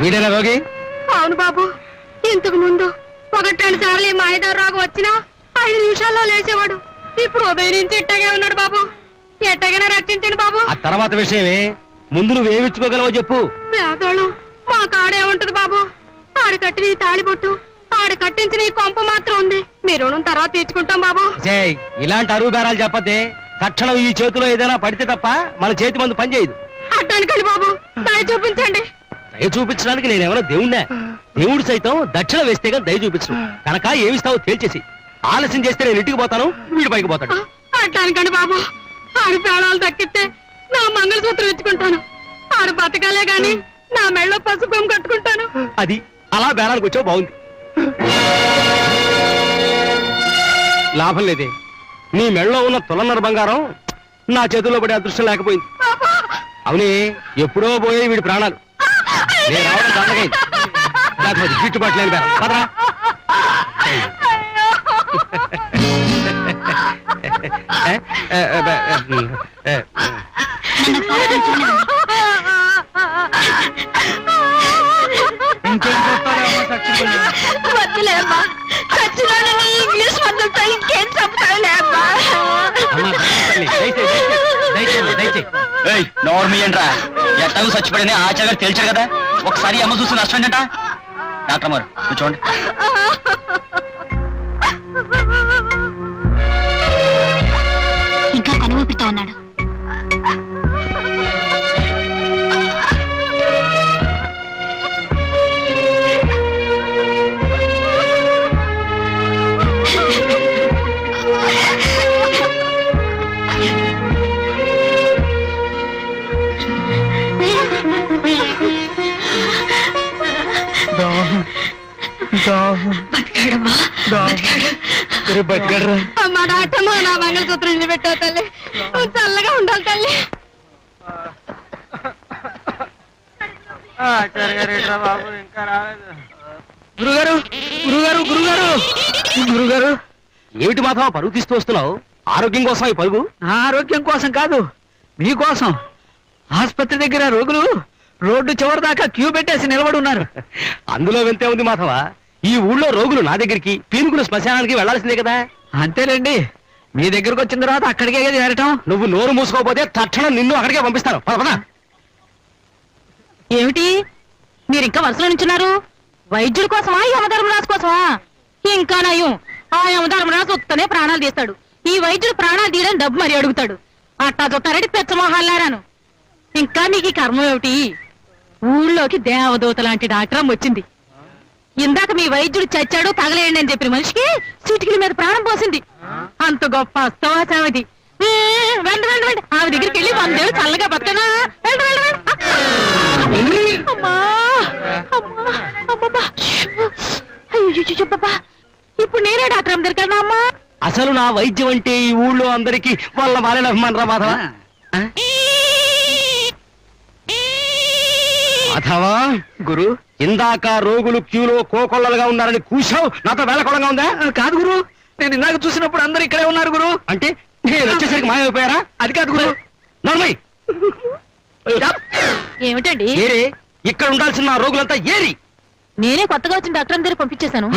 వీడేనా రోగి? అవును బాబు. ఇంతకు ముందు ఒకటి రెండు సార్లు ఈ మాయదారు రోగం వచ్చినా ఐదు నిమిషాల్లో లేచేవాడు. ఇప్పుడు ఉదయం నుంచి ఎట్టగే ఉన్నాడు బాబు. ఎట్టగైనా రక్షించండి బాబు. ఆ తర్వాత విషయమే ముందు నువ్వు ఏమిచ్చుకోగలవో చెప్పు. పేదోళ్ళు మా కాడే ఉంటది బాబు. ఆడు కట్టిన ఈ తాళిబొట్టు ఆడు కట్టించిన ఈ కొంప మాత్రం ఉంది. మీ రుణం తర్వాత తీర్చుకుంటాం బాబు. జై ఇలాంటి అరువు బేరాలు చెప్పతే తక్షణం ఈ చేతిలో ఏదైనా పడితే తప్ప మన చేతి మందు పనిచేయదు. అట్టానికండి బాబు. దయ చూపించండి. దయ చూపించడానికి నేనేమైనా దేవుణ్ణా? దేవుడు సైతం దక్షిణ వేస్తే కానీ దయ చూపించను కనుక ఏమిస్తావో తేల్చేసి. ఆలస్యం చేస్తే నేను ఇంటికి పోతాను వీడు పైకి పోతాడు. అట్టానికండి బాబు. ఆడు ప్రాణాలు దక్కితే నా మంగళసూత్రం ఇచ్చుకుంటాను. ఆడు బతకాలే గాని నా మెళ్ళో పసుపు కట్టుకుంటాను. అది అలా బేరానికి వచ్చావు బాగుంది. లాభం లేదే. నీ మెళ్ళలో ఉన్న తులన్నర బంగారం నా చేతిలో పడే అదృష్టం లేకపోయింది. అవునే ఎప్పుడో పోయే వీడి ప్రాణాలు. నేను రావడం దండగైంది లేకపోతే గిట్టుబాటు లేని పదరా. వద్దులేమ్మా. చచ్చినాడు ఇంగ్లీష్ ఇంకేం అమ్మా, తల్లి, దయచేయి, దయచేయి, దయచేయి, దయచేయి. చచ్చిపోయిన ఆచార్య తెలిసాడు కదా. ఒకసారి అమ్మ చూసి నష్టం ఏంటంట? డాక్టర్ మారు చూడండి అమ్మా డాక్టర్ నా మంగళసూత్రం నిలబెట్టావు తల్లి. చల్లగా ఉండాలి తల్లి. గురుగారు గురుగారు గురుగారు. గురుగారు? ఏమిటి మాత్రం పరుగు తీస్తూ వస్తున్నావు? ఆరోగ్యం కోసం ఈ పరుగు? ఆరోగ్యం కోసం కాదు మీకోసం ఆసుపత్రి దగ్గర రోగులు రోడ్డు చివరి దాకా క్యూ పెట్టేసి నిలబడి ఉన్నారు. అందులో వింతే ఉంది మాధవ. ఈ ఊళ్ళో రోగులు నా దగ్గరికి పీనుకుల శ్మశానానికి వెళ్ళాల్సిందే కదా. అంతేలేండి. మీ దగ్గరకు వచ్చిన తర్వాత అక్కడికే చేరటం? నువ్వు నోరు మూసుకోకపోతే తక్షణం నిన్ను అక్కడికే పంపిస్తాను. పద, పద. ఏమిటి? మీరు ఇంకా వరుసలో నుంచున్నారు? వైద్యుడి కోసమా యమధర్మరాజు కోసమా? ఇంకా నయం. ఆ యమధర్మరాజు వస్తేనే ప్రాణాలు తీస్తాడు. ఈ వైద్యుడు ప్రాణాలు తీయడం డబ్బు మరి అడుగుతాడు. అట్టా చూస్తారంటే పెచ్చమోహాలారాను ఇంకా మీకు ఈ కర్మ ఏమిటి? ఊళ్ళోకి దేవదూత లాంటి డాక్టర్ వచ్చింది. ఇందాక మీ వైద్యుడు చచ్చాడు తగలేయండి అని చెప్పిన మనిషికి చిటికల మీద ప్రాణం పోసింది. అంత గొప్ప అస్తవాసం అది. వెంట వెంట వెంట ఆమె దగ్గరికి వెళ్ళి వందేళ్ళు చల్లగా బతకనా? వెంట వెంట వెంట అమ్మా అమ్మా అమ్మమ్మా. అయ్యో బాబా. ఇప్పుడు నేనే డాక్టర్ అమ్మ దగ్గర అమ్మా? అసలు నా వైద్యం అంటే ఈ ఊళ్ళో అందరికి వాళ్ళ వాళ్ళ అభిమానం రా మాధవ మాధవా గురు ఇందాక రోగులు క్యూలో కోకొల్లలుగా ఉన్నారని కూశావు? నాతో వేళకోళంగా ఉందా? కాదు గురు. నేను ఇందాక చూసినప్పుడు అందరు ఇక్కడే ఉన్నారు గురు. అంటే నేను వచ్చేసరికి మాయమైపోయారా అది కాదు గురు. నర్మయ్ ఏమిటండి? ఏరి ఇక్కడ ఉండాల్సిన నా రోగులంతా ఏరి! నేనే కొత్తగా వచ్చిన డాక్టర్ దగ్గర పంపించేశాను.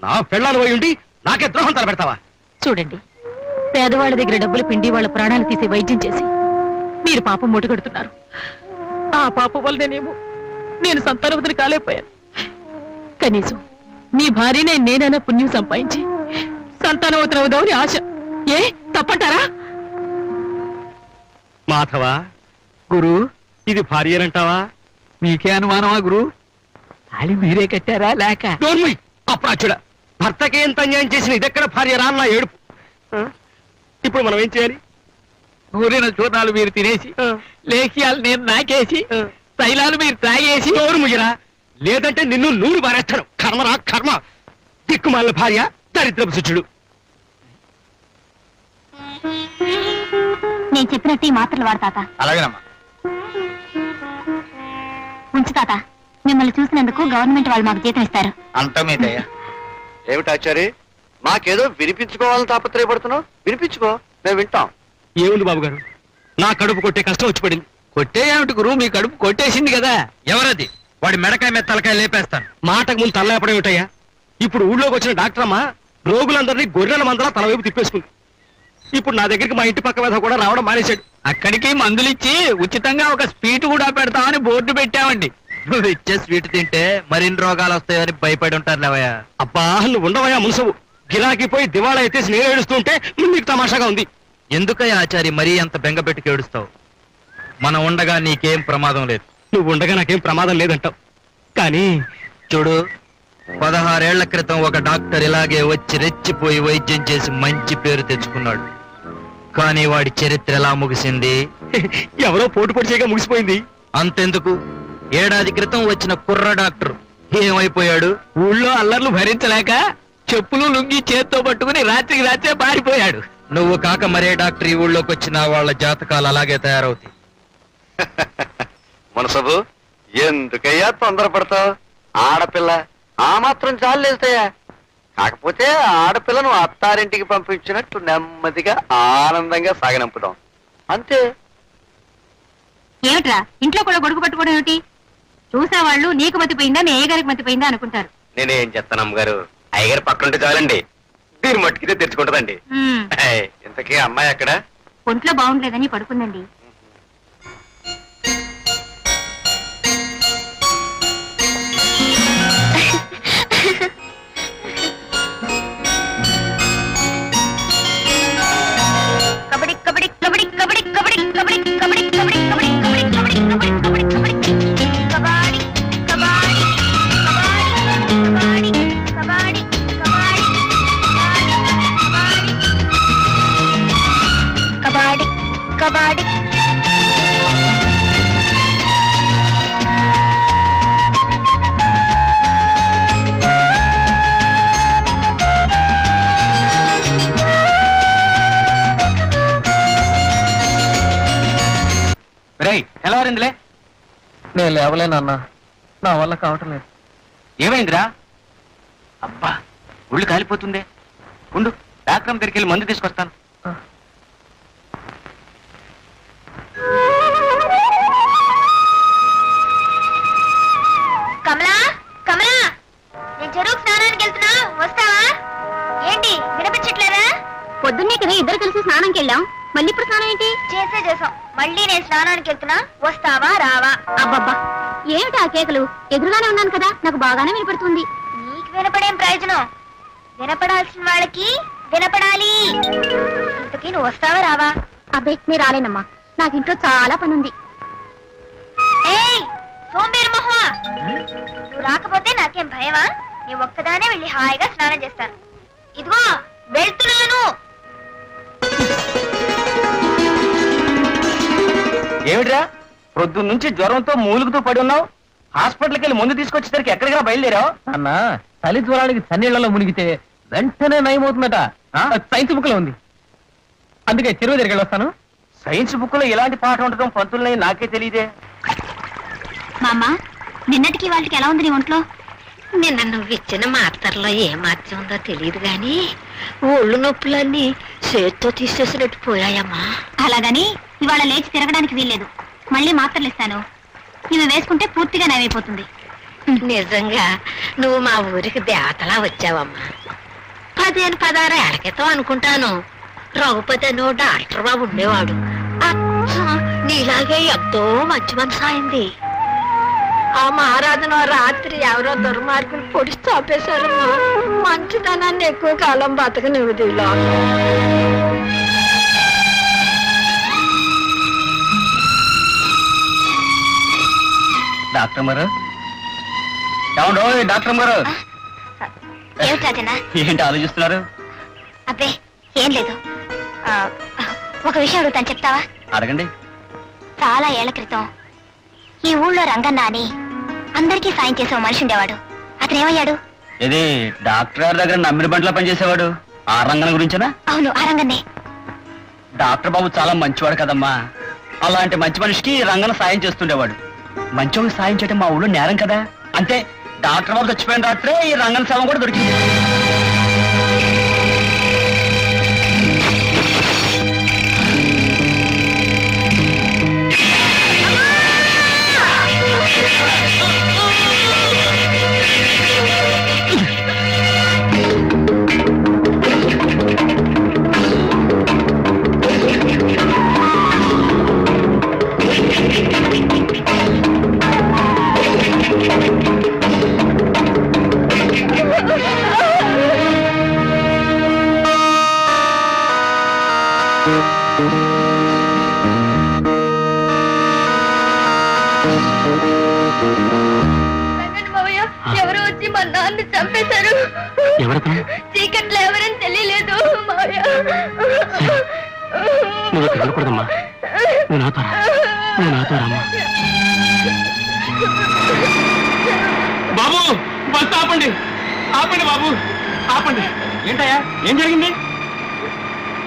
నా పెళ్ళాలు పోయి ఉండి నాకే ద్రోహం తలపెడతావా? చూడండి. పేదవాళ్ళ దగ్గర డబ్బులు పిండి వాళ్ళ ప్రాణాలు తీసి వైద్యం చేసి మీరు పాపం మూటగడుతున్నారు. ఆ పాపం వల్లనేమో నేను సంతానవతిని కాలేకపోయాను. కనీసం మీ భార్యనే నేనైనా పుణ్యం సంపాదించి సంతానవతిని అవుదామని ఆశ. ఏ? తప్పంటారా? మాధవా గురు ఇది భార్యనంటావా మీకే అనుమానమా గురు? తాళి మీరే కట్టారా లేక? డోర్మి అప్రాచుడ. భర్తకి ఎంత అన్యాయం చేసిన ఇదెక్కడ భార్య? రా నా ఏడుపు. ఆ? ఇప్పుడు మనం ఏం చేయాలి? ఊరిన చూర్ణాలు మీరు తినేసి లేఖియాలు నేను నాకేసి తైలాలు మీరు తాగేసి నోరు ముగిరా లేదంటే నిన్ను నూరు బారేస్తాను కర్మరా కర్మ. దిక్కుమాలిన భార్య దరిద్రపు శిష్యుడు. నేను చెప్పినట్టు ఈ మాత్రలు వాడు తాత. అలాగేనమ్మా. ఉంచు తాత. మిమ్మల్ని చూసినందుకు గవర్నమెంట్ వాళ్ళు మాకు జీతం ఇస్తారు. అంత మీదయ్యా. ఏమిటి ఆచారి? మాకేదో వినిపించుకోవాలని తాపత్రయపడుతున్నావు? వినిపించుకో. మేము వింటాం. ఏముంది బాబు గారు నా కడుపు కొట్టే కష్టం వచ్చి పడింది. కొట్టేయేమిటి గురువు? మీ కడుపు కొట్టేసింది కదా. ఎవరది? వాడి మెడకాయ మీద తలకాయ లేపేస్తాను. మాటకు ముందు తలలేపడం ఏమిటయ్యా? ఇప్పుడు ఊళ్ళోకి వచ్చిన డాక్టర్ అమ్మ రోగులందరినీ గొర్రెల మందలా తల వైపు తిప్పేసుకుంది. ఇప్పుడు నా దగ్గరికి మా ఇంటి పక్క మీద కూడా రావడం మానేశాడు. అక్కడికి మందులిచ్చి ఉచితంగా ఒక స్పీట్ కూడా పెడతామని బోర్డు పెట్టామండి. నువ్వు ఇచ్చే స్వీట్ తింటే మరిన్ని రోగాలు వస్తాయని భయపడి ఉంటారు లేవయ్యా. అబ్బా నువ్వు ఉండవయ్యా మునసవు గిరాకీ పోయి దివాళా ఎత్తేసి నేను ఏడుస్తుంటే నీకు తమాషాగా ఉంది. ఎందుకయ్యా ఆచారి మరీ అంత బెంగ పెట్టుకు ఏడుస్తావు? మనం ఉండగా నీకేం ప్రమాదం లేదు. నువ్వు ఉండగా నాకేం ప్రమాదం లేదంటావు. కానీ చూడు పదహారేళ్ళ క్రితం ఒక డాక్టర్ ఇలాగే వచ్చి రెచ్చిపోయి వైద్యం చేసి మంచి పేరు తెచ్చుకున్నాడు. కానీ వాడి చరిత్ర ఎలా ముగిసింది? ఎవరో పోటు పొడి చేయగా ముగిసిపోయింది. అంతెందుకు? ఏడాది క్రితం వచ్చిన కుర్ర డాక్టర్ ఏమైపోయాడు? ఊళ్ళో అల్లర్లు భరించలేక చెప్పులు లుంగి చేత్తో పట్టుకుని రాత్రికి రాత్రే పారిపోయాడు. నువ్వు కాక మరే డాక్టర్ ఈ ఊళ్ళోకి వచ్చిన వాళ్ళ జాతకాలు అలాగే తయారవుతాయి. మనసబు ఎందుకయ్యా తొందరపడతావు? ఆడపిల్ల ఆ మాత్రం చాలేస్తాయా కాకపోతే ఆ ఆడపిల్లను అత్తారింటికి పంపించినట్టు నెమ్మదిగా ఆనందంగా సాగనంపుదాం. అంతే. ఏమిట్రా? ఇంట్లో కూడా గొడుగు పట్టుకోవడం ఏమిటి? చూసే వాళ్ళు నీకు మతిపోయిందా నీ గారికి మతిపోయిందా అనుకుంటారు. నేనేం చెప్తాను అమ్మగారు? అయ్యగారు పక్కనుంటే చాలండి. దీని మట్టుకితే తెచ్చుకుంటదండి. ఇంతకీ అమ్మాయి అక్కడ ఒంట్లో బాగుండలేదని పడుకుందండి. കബഡി കബഡി കബഡി. నేను లేవలేనన్నా నా వల్ల కావటం లేదు. ఏమైందిరా? అబ్బా ఒళ్ళు కాలిపోతుందే. ఉండు డాక్టర్ దగ్గరికి వెళ్ళి మందు తీసుకొస్తాను. కమలా కమలా నేను చెరువు స్నానానికి వెళ్తున్నా. వస్తావా? ఏంటి వినిపించట్లేదా? పొద్దున్నే కదా ఇద్దరు కలిసి స్నానంకి వెళ్ళాం మళ్ళీ ఇప్పుడు స్నానం ఏంటి? చేసే చేసాం. మళ్ళీ నేను స్నానానికి వెళ్తున్నా. వస్తావా రావా? అబ్బబ్బా. ఏమిటి ఆ కేకలు? ఎదురుగానే ఉన్నాను కదా. నాకు బాగానే వినపడుతుంది. నీకు వినపడేం ప్రయోజనం? వినపడాల్సిన వాళ్ళకి వినపడాలి. ఇంతకీ నువ్వు వస్తావా రావా? అబ్బే నేను రాలేనమ్మా. నాకు ఇంట్లో చాలా పని ఉంది ఏయ్ సోంబేరు మొహమా నువ్వు రాకపోతే నాకేం భయమా? నీ ఒక్కదానే వెళ్ళి హాయిగా స్నానం చేస్తాను. ఇదిగో వెళ్తున్నాను. ఏమిట్రా? నుంచి జ్వరంతో మూలుగుతూ పడి ఉన్నావు? హాస్పిటల్కి వెళ్ళి మందు తీసుకొచ్చేసరికి ఎక్కడికి బయలుదేరావు? అన్న చలి జ్వరానికి చన్నీళ్ళలో మునిగితే వెంటనే నయమవుతుందట? సైన్స్ బుక్లో ఉంది. అందుకే చెరువు దగ్గరికి వస్తాను సైన్స్ బుక్లో ఎలాంటి పాఠం ఉండటం పంతులని నాకే తెలియదే. మా అమ్మ నిన్నటికి వాళ్ళకి ఎలా ఉంది నీ ఒంట్లో? నిన్న నువ్వు ఇచ్చిన మాత్రలో ఏ మార్చం ఉందో తెలియదు గాని. ఒళ్ళు నొప్పులన్నీ చేత్తో తీసేసినట్టు పోయాయమ్మా. అలాగని ఇవాళ లేచి తిరగడానికి వీల్లేదు. మళ్ళీ మాత్రలు ఇస్తాను. ఇవి వేసుకుంటే పూర్తిగా నయమైపోతుంది. నిజంగా నువ్వు మా ఊరికి దేవతలా వచ్చావమ్మా. పదిహేను పదహారు ఏళ్ళ క్రితం అనుకుంటాను. రఘుపతి అని డాక్టర్ బాబు ఉండేవాడు. నీలాగే ఎంతో మంచి మనసు అయింది ఆ మహారాజును రాత్రి ఎవరో దుర్మార్గులు పొడిచి చాపేశారమ్మా. మంచితనాన్ని ఎక్కువ కాలం బతకనివ్వదు డాక్టర్ గారు? ఏమండో డాక్టర్ గారు? ఏమిటి రాజన్న? ఏంటి ఆలోచిస్తున్నారు? అబ్బే ఏం లేదు. ఆ, ఒక విషయం అడుగుతాను చెప్తావా? అడగండి. చాలా ఏళ్ళ క్రితం ఈ ఊళ్ళో రంగన్న అని అందరికీ సాయం చేసే ఓ మనిషి ఉండేవాడు. అతను ఏమయ్యాడు ఇది డాక్టర్ గారి దగ్గర నమ్మిన బంట్లో పనిచేసేవాడు? ఆ రంగం గురించేనా? అవును ఆ రంగన్నే డాక్టర్ బాబు చాలా మంచివాడు కదమ్మా. అలాంటి మంచి మనిషికి రంగన సాయం చేస్తుండేవాడు. మంచోళ్ళకి సాయం చేయడం మా ఊళ్ళో నేరం కదా. అంతే డాక్టర్ బాబు చచ్చిపోయిన రాత్రే ఈ రంగన శవం కూడా దొరికింది. ఎవరు వచ్చి మా నాన్న చంపేశారు. ఎవరతను? చీకట్లో ఎవరని తెలియలేదు మావయ్య. నువ్వు ఇక్కడ వెళ్ళకూడదమ్మా. నువ్వు నాతో రా. నువ్వు నాతో రామ్మా. బాబు బస్ ఆపండి. ఆపండి బాబు. ఆపండి. ఏంటయ్యా? ఏం జరిగింది?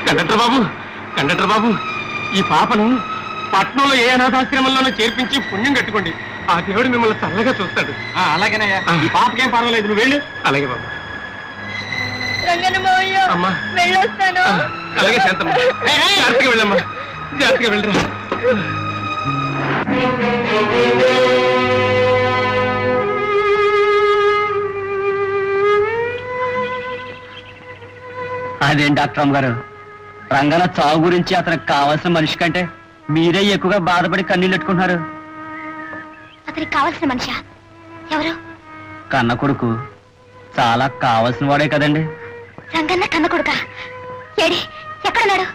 కండక్టర్ బాబు కండక్టర్ బాబు ఈ పాపను పట్నంలో ఏ అనాథాశ్రమంలోనూ చేర్పించి పుణ్యం కట్టుకోండి. ఆ దేవుడు మిమ్మల్ని చల్లగా చూస్తాడు. అలాగేనయ్యా. ఈ పాపకేం పర్వాలేదు నువ్వు వెళ్ళు. అలాగే బాబు. అమ్మా. వెళ్ళొస్తాను. అలాగే శాంతమ్మ. జాగ్రత్తగా వెళ్ళమ్మా. జాగ్రత్తగా వెళ్ళరా. అదేం డాక్టర్ గారు? రంగన చావు గురించి అతనికి కావాల్సిన మనిషి కంటే మీరే ఎక్కువగా బాధపడి కన్నీళ్ళు పెట్టుకుంటున్నారు. అతనికి కావాల్సిన మనిషా? ఎవరు? కన్న కొడుకు. చాలా కావాల్సిన వాడే కదండి. రంగన్న కన్న కొడుక? ఏడి ఎక్కడున్నాడు?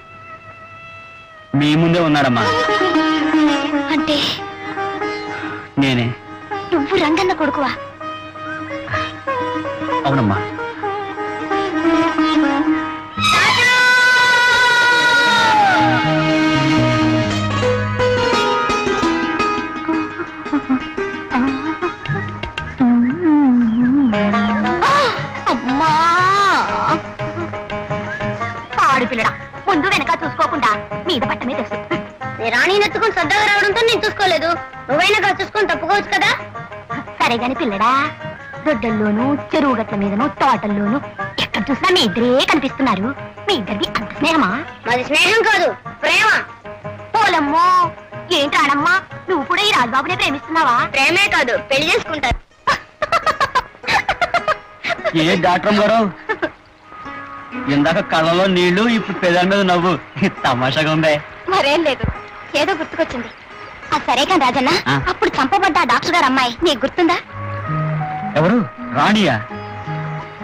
మీ ముందే ఉన్నాడమ్మా అంటే? నేనే. నువ్వు రంగన్న కొడుకువా? అవునమ్మా. సరే గాని పిల్లడా? దొడ్డల్లోనూ చెరువు గట్ల మీదను తోటల్లోనూ ఎక్కడ చూసినా మీ ఇద్దరే కనిపిస్తున్నారు. మీ ఇద్దరికి అంత స్నేహమా? మాది స్నేహం కాదు ప్రేమ. పోలమ్మో! ఏంటాడమ్మా నువ్వు కూడా ఈ రాజబాబునే ప్రేమిస్తున్నావా? ప్రేమే కాదు పెళ్ళి చేసుకుంటారు. ఏ డాక్టర్ గారు? ఇందాక కళ్ళలో నీళ్ళు ఇప్పుడు పెదాల మీద నవ్వు. తమాషాగా ఉందే. మరేం లేదు ఏదో గుర్తుకొచ్చింది. సరే కానీ రాజన్న ఆ. అప్పుడు చంపబడ్డ ఆ డాక్టర్ గారు అమ్మాయి నీకు గుర్తుందా? ఎవరు? రాణియా?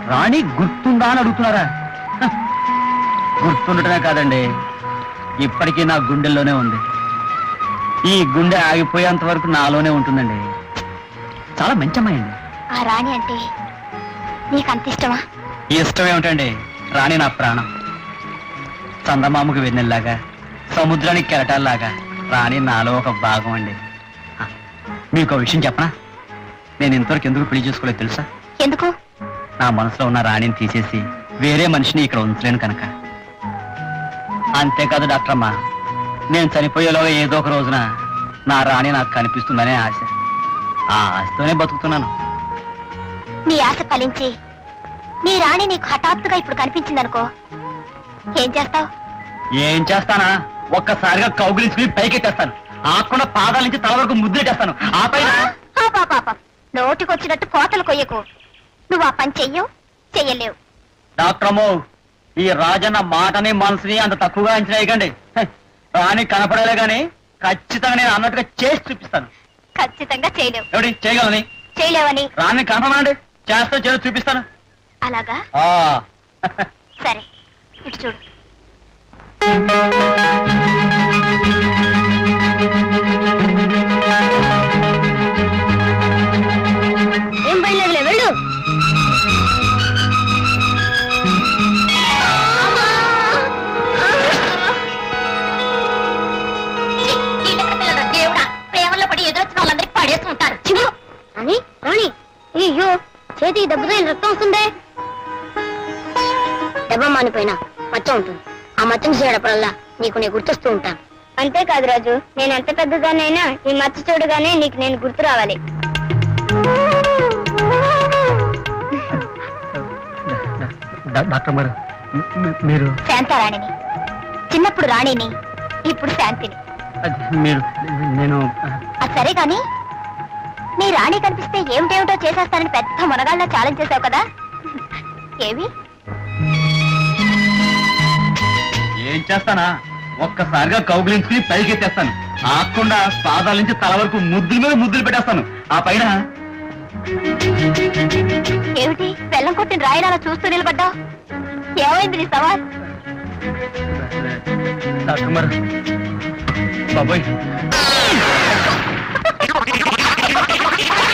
రాణి గుర్తుందా అని అడుగుతున్నారా? హ, గుర్తుండటమే కాదండి ఇప్పటికీ నా గుండెల్లోనే ఉంది. ఈ గుండె ఆగిపోయేంత వరకు నాలోనే ఉంటుందండి. చాలా మంచి అమ్మాయి అండి ఆ రాణి అంటే నీకు అంత ఇష్టమా ఇష్టం ఏమిటండి? రాణి నా ప్రాణం. చందమామకు వెన్నెల్లాగా సముద్రానికి కెరటాల్లాగా. రాణి నాలో ఒక భాగం అండి. మీకు ఒక విషయం చెప్పనా? నేను ఇంతవరకు ఎందుకు పెళ్ళి చేసుకోలేదు తెలుసా? ఎందుకు? నా మనసులో ఉన్న రాణిని తీసేసి వేరే మనిషిని ఇక్కడ ఉంచలేను కనుక. అంతేకాదు డాక్టర్ అమ్మా నేను చనిపోయేలోగా ఏదో ఒక రోజున నా రాణి నాకు కనిపిస్తుందనే ఆశ. ఆ ఆశతోనే బతుకుతున్నాను. నీ ఆశ ఫలించి నీ రాణి నీకు హఠాత్తుగా ఇప్పుడు కనిపించిందనుకో ఏం చేస్తావు? ఏం చేస్తానా? ఒక్కసారిగా కౌగిలించుకుని పైకెట్టేస్తాను. ఆకుండా పాదాల నుంచి తల వరకు ముద్రెట్టేస్తాను ఆ పైన నోటికొచ్చినట్టు కోతలు కొయ్యకు. నువ్వు ఆ పని చెయ్యవు చెయ్యలేవు. డాక్టర్ అమ్మో ఈ రాజన్న మాటని మనసుని అంత తక్కువగా అంచనా వేయకండి హ, రాణి కనపడలే గాని ఖచ్చితంగా నేను అన్నట్టుగా చేసి చూపిస్తాను. ఖచ్చితంగా చేయలేవు. ఏమిటి చేయగలని చేయలేవని. రాణి కనపడండి చేస్తా చేసి చూపిస్తాను. అలాగా? సరే. ఇటు చూడు. అయ్యో చేతి దెబ్బతో రక్తం వస్తుందే. దెబ్బ మానిపోయినా మచ్చ ఉంటుంది. ఆ మచ్చను చూడప్పుడల్లా నీకు నేను గుర్తొస్తూ ఉంటాను. అంతేకాదు రాజు నేను ఎంత పెద్దదానైనా ఈ మచ్చ చూడగానే నీకు నేను గుర్తు రావాలి. డాక్టర్ గారు మీరు శాంతారాణిని చిన్నప్పుడు రాణిని ఇప్పుడు శాంతిని. మీరు నేను అది సరే గాని నీ రాణి కనిపిస్తే ఏమిటేమిటో చేసేస్తానని పెద్ద మునగాళ్ళ ఛాలెంజ్ చేసావు కదా? ఏవి? ఏం చేస్తానా? ఒక్కసారిగా కౌగిలించుకుని పైకెత్తేస్తాను. ఆకుండా పాదాల నుంచి తల వరకు ముద్దుల మీద ముద్దులు పెట్టేస్తాను. ఆ పైన ఏమిటి? బెల్లం కొట్టిన రాయిని అలా చూస్తూ నిలబడ్డావు? ఏమైంది నీ సవాల్? బాబోయ్.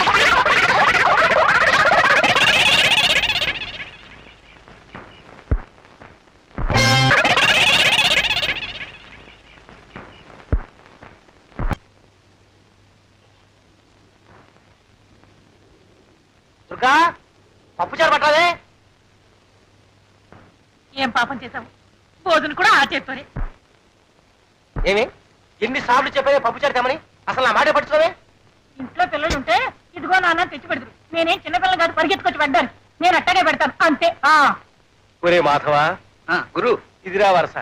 పాపం చేశావు. భోజనం కూడా ఆ చేత్తోనే ఏమి? ఎన్ని సార్లు చెప్పేదే పప్పుచారు తెమని అసలు నా మాట పట్టుకోవే ఇంట్లో పిల్లలు ఉంటే ఇదిగో నాన్న తెచ్చి పెడతారు. నేనేం చిన్నపిల్లలు కాదు పరిగెత్తుకొచ్చి పెట్టాను నేను అట్టగే పెడతాను. అంతే. ఆ. ఒరే మాధవా. గురు. ఇదిరా వరస.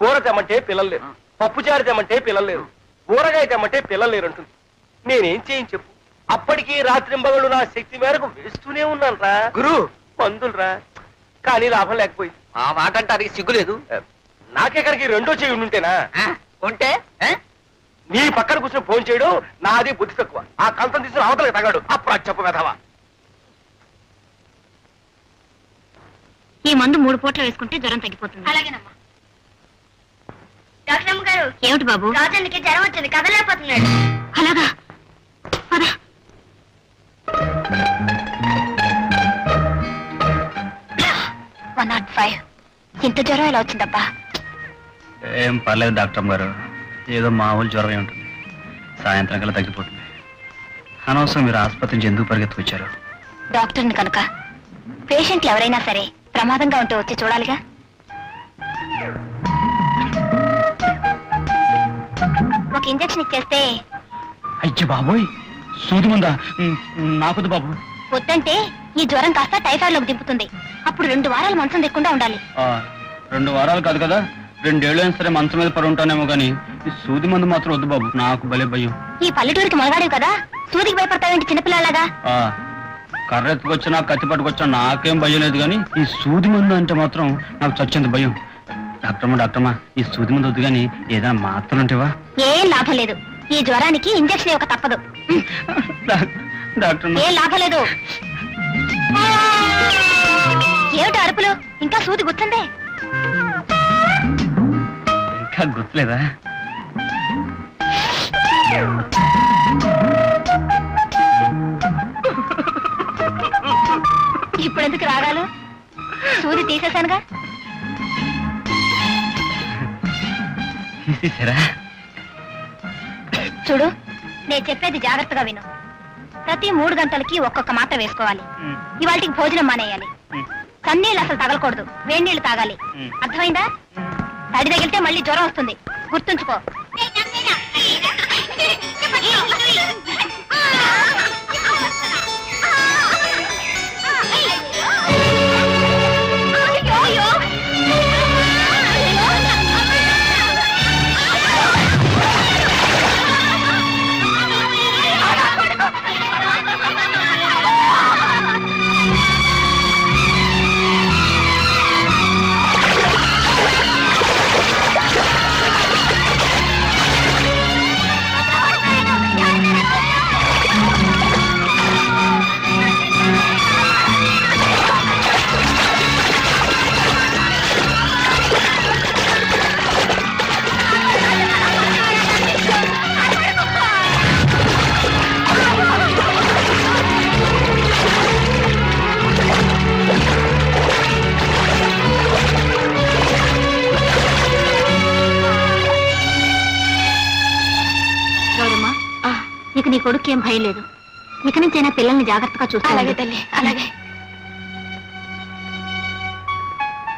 కూర తెమ్మంటే పిల్లలు లేరు. పప్పుచారు తెమ్మంటే పిల్లలు లేరు. ఊరగాయ తెమ్మంటే పిల్లలు లేరు అంటుంది నేనేం చేయని చెప్పు? అప్పటికి రాత్రింబగళ్ళు నా శక్తి మేరకు వేస్తూనే ఉన్నాను రా గురు. మందులురా. కానీ లాభం లేకపోయింది. ఆ మాట అంటానికి సిగ్గులేదు. నాకెక్కడికి రెండో చేయి ఉంటేనా ఉంటే నీ పక్కన కూర్చొని ఫోన్ చేయడం నాది బుద్ధి తక్కువ. ఆ కలతం తీసుకుని అవతలకి తగాడు అప్పుడు అది చెప్పు వెధవా. ఈ మందు మూడు పూటలు వేసుకుంటే జ్వరం తగ్గిపోతుంది. అలాగేనమ్మా. డాక్టర్ అమ్మ గారు ఏమిటి బాబు? రాజన్కి జ్వరం వచ్చింది కదలేకపోతున్నాడు. అలాగా? పద. ఫైవ్ ఇంత జ్వరం ఎలా వచ్చిందబ్బా? ఏం పర్లేదు డాక్టర్ గారు. ఏదో మామూలు జ్వరమే ఉంటుంది. సాయంత్రం కల్లా తగ్గిపోతుంది. అనవసరం మీరు ఆసుపత్రి నుంచి ఎందుకు పరిగెత్తుకొచ్చారు? డాక్టర్ని కనుక. పేషెంట్లు ఎవరైనా సరే ప్రమాదంగా ఉంటే వచ్చి చూడాలిగా. ఒక ఇంజెక్షన్ ఇచ్చేస్తే అయ్య బాబోయ్! సూది ముందా? నాకొద్దు బాబు. వద్దంటే ఈ జ్వరం కాస్త టైఫాయిడ్లోకి దింపుతుంది. అప్పుడు రెండు వారాలు మంచం దిక్కుండా ఉండాలి. రెండు వారాలు కాదు కదా? రెండేళ్ళు అయినా సరే మంచం మీద పడి ఉంటానేమో కానీ ఈ సూది మందు మాత్రం వద్దు బాబు. నాకు భలే భయం. ఈ పల్లెటూరికి మొలగాడివి కదా? సూదికి భయపడతావేంటి చిన్నపిల్లలాగా? ఆ, కర్ర ఎత్తుకొచ్చినా కత్తి పట్టుకొచ్చినా నాకేం భయం లేదు కానీ ఈ సూది మందు అంటే మాత్రం నాకు చచ్చేంత భయం. డాక్టర్మా డాక్టర్మా ఈ సూది మందు వద్దు కానీ ఏదైనా మాత్రం ఉంటేవా? ఏం లాభం లేదు. ఈ జ్వరానికి ఇంజెక్షన్ ఇవ్వక తప్పదు. డాక్టర్ ఏం లాభం లేదు. ఏమిటి అరుపులు? ఇంకా సూది గుర్తుందే ఇంకా గుర్తులేదా? ఇప్పుడు ఎందుకు రాగాలు? సూది తీసేశానుగా? తీసేసారా చూడు నేను చెప్పేది జాగ్రత్తగా విను. ప్రతి మూడు గంటలకి ఒక్కొక్క మాత్ర వేసుకోవాలి. ఇవాళకి భోజనం మానేయాలి. కన్నీళ్ళు అసలు తగలకూడదు. వేడి నీళ్ళు తాగాలి. అర్థమైందా? తడి తగిలితే మళ్ళీ జ్వరం వస్తుంది. గుర్తుంచుకో. ఇక నీ కొడుకు ఏం భయం లేదు. ఇక నుంచైనా పిల్లల్ని జాగ్రత్తగా చూస్తా అలాగే తల్లి అలాగే.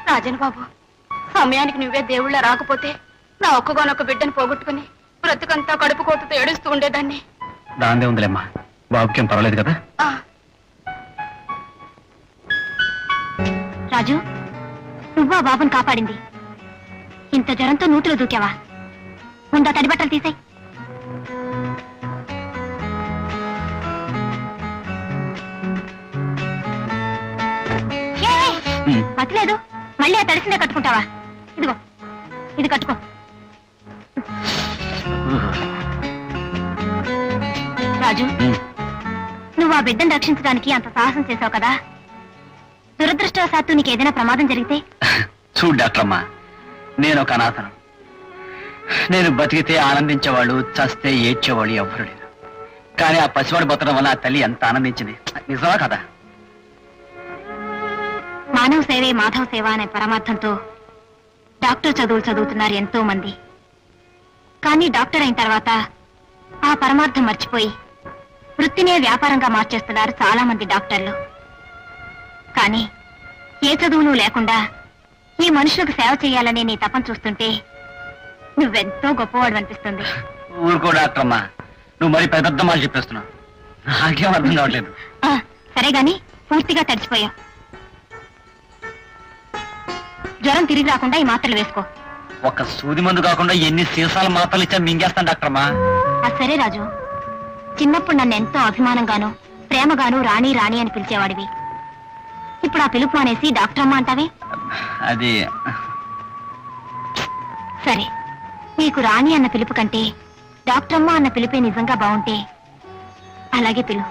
రాజన్ బాబు సమయానికి నువ్వే దేవుళ్ళ రాకపోతే నా ఒక్కగానొక్క బిడ్డను పోగొట్టుకుని బ్రతుకంతా కడుపు కోతతో ఏడుస్తూ ఉండేదాన్ని. దాందే ఉందిలేమ్మా. బాబుకేం పర్వాలేదు కదా? ఆ. రాజు నువ్వా బాబుని కాపాడింది? ఇంత జ్వరంతో నూతిలో దూకావా? ముందా తడి బట్టలు తీసాయి. ఉమ్. మతిలేదు మళ్ళీ ఆ తడిసిందే కట్టుకుంటావా? ఇదిగో ఇది కట్టుకో. రాజు. నువ్వు ఆ బిడ్డను రక్షించడానికి అంత సాహసం చేశావు కదా? దురదృష్టవశాత్తు నీకు ఏదైనా ప్రమాదం జరిగితే? చూడు డాక్టర్ అమ్మా నేను ఒక అనాథను. నేను బతికితే ఆనందించేవాళ్ళు చస్తే ఏడ్చేవాళ్ళు ఎవ్వరు లేరు. కానీ ఆ పసివాడు బతకడం వల్ల ఆ తల్లి ఎంత ఆనందించింది? నిజమా కదా? మానవ సేవే మాధవ సేవ అనే పరమార్థంతో డాక్టర్ చదువులు చదువుతున్నారు ఎంతో మంది కానీ డాక్టర్ అయిన తర్వాత ఆ పరమార్థం మర్చిపోయి వృత్తినే వ్యాపారంగా మార్చేస్తున్నారు చాలా మంది డాక్టర్లు. కానీ ఏ చదువును లేకుండా ఈ మనుషులకు సేవ చేయాలనే నీ తపన చూస్తుంటే నువ్వెంతో గొప్పవాడు అనిపిస్తుంది. ఊరుకో డాక్టర్ అమ్మా నువ్వు మరి పెద్ద మాటలు చెప్పేస్తున్నావు. నాకేం అర్థం కావట్లేదు. ఆ, సరే గాని పూర్తిగా తడిచిపోయావు జ్వరం తిరిగి రాకుండా ఈ మాత్రలు వేసుకో. ఒక సూది మందు కాకుండా ఎన్ని సీసాల మాత్రలు ఇచ్చా మింగేస్తాను డాక్టర్ అమ్మా ఆ సరే రాజు. చిన్నప్పుడు నన్ను ఎంతో అభిమానంగాను ప్రేమగాను రాణి రాణి అని పిలిచేవాడివి. ఇప్పుడు ఆ పిలుపు అనేసి డాక్టర్ అమ్మ అంటావే? అది సరే. నీకు రాణి అన్న పిలుపు కంటే డాక్టర్ అమ్మ అన్న పిలిపే నిజంగా బాగుంటే అలాగే పిలు.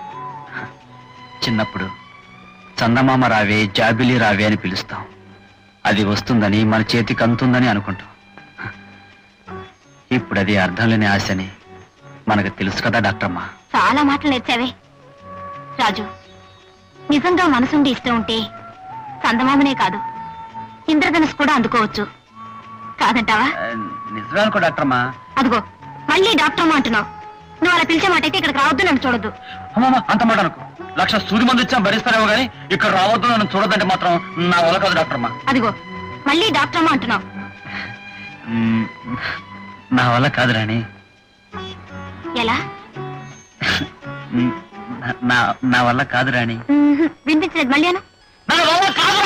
చిన్నప్పుడు చందమామ రావే జాబిలి రావే అని పిలుస్తాం. అది వస్తుందని మన చేతికి అందుతుందని అనుకుంటాం. ఇప్పుడు అది అర్థం లేని ఆశని మనకు తెలుసు కదా డాక్టర్ అమ్మా చాలా మాటలు నేర్చావే. రాజు నిజంగా మనసుండి ఇష్టం ఉంటే చందమామనే కాదు ఇంద్రధనుసు కూడా అందుకోవచ్చు. కాదంటావా? నిజమే అనుకో డాక్టర్ అమ్మా అదిగో మళ్ళీ డాక్టర్ అమ్మ అంటున్నావు. నువ్వు అలా పిలిచే మాట అయితే ఇక్కడికి రావద్దు నన్ను చూడొద్దు. అమ్మమ్మ అంత మాట అనుకో. లక్ష సూది మంది ఇచ్చా భరిస్తారేమో కానీ ఇక్కడ రావద్దు నన్ను చూడదంటే మాత్రం నా వల్ల కాదు డాక్టర్ అమ్మా. అదిగో మళ్ళీ డాక్టర్ అమ్మ అంటున్నావు. నా వల్ల కాదు రాణి. ఎలా? నా నా వల్ల కాదు రాణి. మ్మ్హ్. వినిపించలేదు మళ్ళీ అను నా వల్ల కాదు